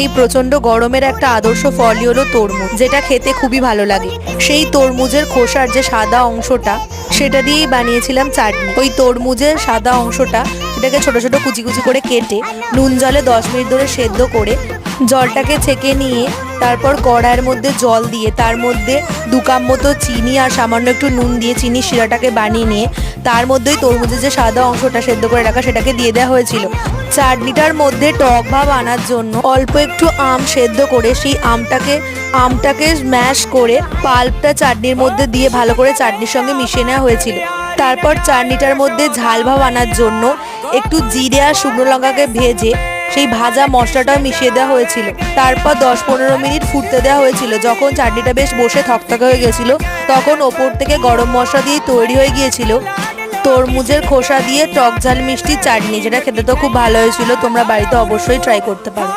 এই প্রচণ্ড গরমের একটা আদর্শ ফলই হলো তরমুজ, যেটা খেতে খুবই ভালো লাগে। সেই তরমুজের খোসার যে সাদা অংশটা, সেটা দিয়েই বানিয়েছিলাম চাটনি। ওই তরমুজের সাদা অংশটা, এটাকে ছোট ছোট কুচি কুচি করে কেটে নুন জলে দশ মিনিট ধরে সেদ্ধ করে জলটাকে ছেঁকে নিয়ে তারপর কড়াইয়ের মধ্যে জল দিয়ে, তার মধ্যে দু কাপ মতো চিনি আর সামান্য একটু নুন দিয়ে চিনি শিরাটাকে বানিয়ে নিয়ে, তার মধ্যেই তরমুজের যে সাদা অংশটা সেদ্ধ করে রাখা সেটাকে দিয়ে দেওয়া হয়েছিল। চাটনিটার মধ্যে টক ভাব আনার জন্য অল্প একটু আম সেদ্ধ করে সেই আমটাকে আমটাকে ম্যাশ করে পাল্পটা চাটনির মধ্যে দিয়ে ভালো করে চাটনির সঙ্গে মিশিয়ে নেওয়া হয়েছিল। তারপর চাটনিটার মধ্যে ঝাল ভাব আনার জন্য একটু জিরে আর শুকনো লঙ্কাকে ভেজে সেই ভাজা মশলাটা মিশিয়ে দেওয়া হয়েছিল। তারপর দশ পনেরো মিনিট ফুটতে দেওয়া হয়েছিল। যখন চাটনিটা বেশ বসে থকথকে হয়ে গেছিল, তখন ওপর থেকে গরম মশলা দিয়ে তৈরি হয়ে গিয়েছিল। তরমুজের খোসা দিয়ে টক ঝাল মিষ্টি চাটনি, যেটা খেতে তো খুব ভালো হয়েছিল, তোমরা বাড়িতে অবশ্যই ট্রাই করতে পারো।